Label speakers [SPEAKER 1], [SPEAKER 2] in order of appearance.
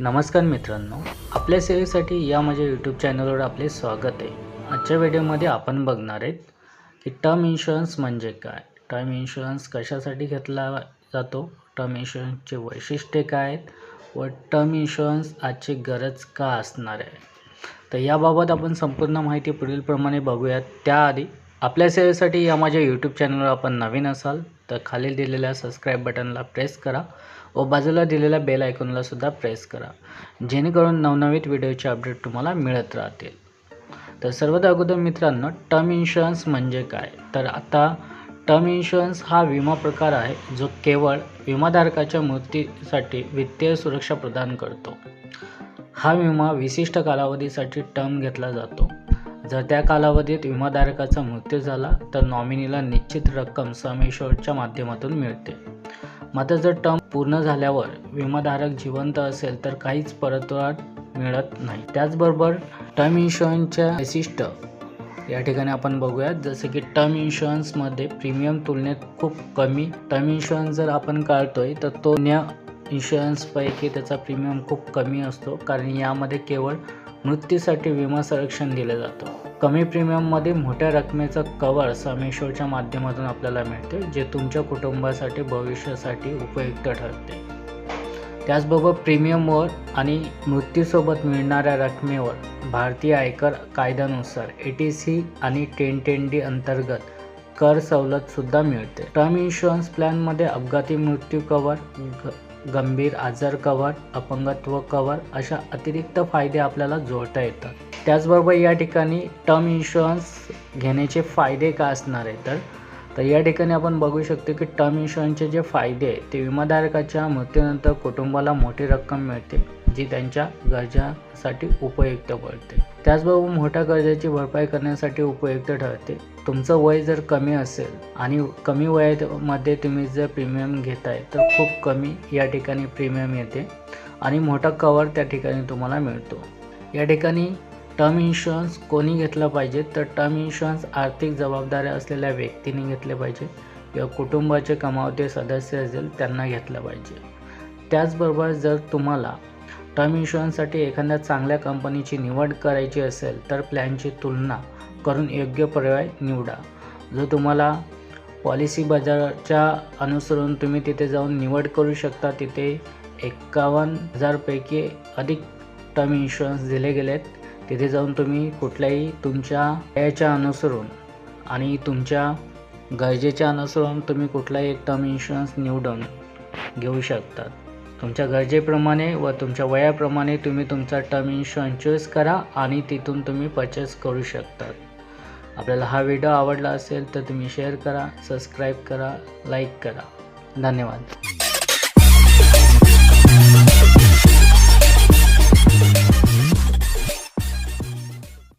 [SPEAKER 1] नमस्कार मित्रांनो आपल्या सेवेसाठी या माझ्या यूट्यूब चॅनलवर आपले स्वागत आहे. आजच्या व्हिडिओमध्ये आपण बघणार आहेत की टर्म इन्शुरन्स म्हणजे काय? टर्म इन्शुरन्स कशासाठी घेतला जातो? टर्म इन्शुरन्सचे वैशिष्ट्ये काय आहेत? व टर्म इन्शुरन्स आजची गरज का असणार आहे? तर याबाबत आपण संपूर्ण माहिती पुढीलप्रमाणे बघूयात. त्याआधी आपल्या सेवेसाठी या माझ्या यूट्यूब चॅनलवर आपण नवीन असाल तर खाली दिलेल्या सबस्क्राईब बटनला प्रेस करा. व बाजूला दिलेल्या बेल आयकॉनला सुद्धा प्रेस करा. जेणेकरून नवनवीन व्हिडिओचे अपडेट तुम्हाला मिळत राहतील. तर सर्वात अगोदर मित्रांनो टर्म इन्शुरन्स म्हणजे काय? तर आता टर्म इन्शुरन्स हा विमा प्रकार आहे जो केवळ विमाधारकाच्या मृत्यूसाठी वित्तीय सुरक्षा प्रदान करतो. हा विमा विशिष्ट कालावधीसाठी टर्म घेतला जातो. जर त्या कालावधीत विमाधारकाचा मृत्यू झाला तर नॉमिनीला निश्चित रक्कम सम इन्शुरच्या माध्यमातून मिळते. मात्र जर टर्म पूर्ण झाल्यावर विमाधारक जिवंत असेल तर काहीच परतवार मिळत नाही. त्याचबरोबर टर्म इन्शुरन्सच्या वैशिष्ट्य या ठिकाणी आपण बघूयात. जसं की टर्म इन्शुरन्समध्ये प्रीमियम तुलनेत खूप कमी. टर्म इन्शुरन्स जर आपण काढतोय तर तो न्या इन्शुरन्सपैकी त्याचा प्रीमियम खूप कमी असतो. कारण यामध्ये केवळ मृत्यूसाठी विमा संरक्षण दिलं जातं. कमी प्रीमियममध्ये मोठ्या रकमेचं कवर समेश्वरच्या माध्यमातून आपल्याला मिळते जे तुमच्या कुटुंबासाठी भविष्यासाठी उपयुक्त ठरते. त्याचबरोबर प्रीमियमवर आणि मृत्यूसोबत मिळणाऱ्या रकमेवर भारतीय आयकर कायद्यानुसार ए टी सी आणि टेन टेन डी अंतर्गत कर सवलतसुद्धा मिळते. टर्म इन्शुरन्स प्लॅनमध्ये अपघाती मृत्यू कवर गंभीर आजार कवर अपंगत्व कवर अशा अतिरिक्त फायदे आपल्याला जोडता येतात. त्याचबरोबर या ठिकाणी टर्म इन्शुरन्स घेण्याचे फायदे काय असणार आहे तर? तर या ठिकाणी आपण बघू शकतो की टर्म इन्शुरन्सचे जे फायदे आहे ते विमाधारकाच्या मृत्यूनंतर कुटुंबाला मोठी रक्कम मिळते जी त्यांच्या गरजासाठी उपयुक्त पडते. त्याचबरोबर मोठ्या गरजेची भरपाई करण्यासाठी उपयुक्त ठरते. तुमचं वय जर कमी असेल आणि कमी वयामध्ये तुम्ही जर प्रीमियम घेताय तर खूप कमी या ठिकाणी प्रीमियम येते आणि मोठा कवर त्या ठिकाणी तुम्हाला मिळतो. या ठिकाणी टर्म इन्शुरन्स कोणी घेतलं पाहिजे तर टर्म इन्शुरन्स आर्थिक जबाबदाऱ्या असलेल्या व्यक्तीने घेतले पाहिजे. किंवा कुटुंबाचे कमावते सदस्य असेल त्यांना घेतलं पाहिजे. त्याचबरोबर जर तुम्हाला टर्म इन्शुरन्ससाठी एखाद्या चांगल्या कंपनीची निवड करायची असेल तर प्लॅनची तुलना करून योग्य पर्याय निवडा. जो तुम्हाला पॉलिसी बाजाराच्या अनुसरून तुम्ही तिथे जाऊन निवड करू शकता तिथे एकावन्न हजारपैकी अधिक टर्म इन्शुरन्स दिले गेलेत. तिथे जाऊन तुम्ही कुठल्याही तुमच्या वयाच्या अनुसरून आणि तुमच्या गरजेच्या अनुसरून तुम्ही कुठलाही एक टर्म इन्शुरन्स निवडून घेऊ शकतात तुमच्या गरजेप्रमाणे व तुमच्या वयाप्रमाणे तुम्ही तुमचा टर्म इन्शुरन्स चूज करा आणि तिथून तुम्ही परचेस करू शकतात आपल्याला हा व्हिडिओ आवडला असेल तर तुम्ही शेअर करा सबस्क्राईब करा लाईक करा. धन्यवाद.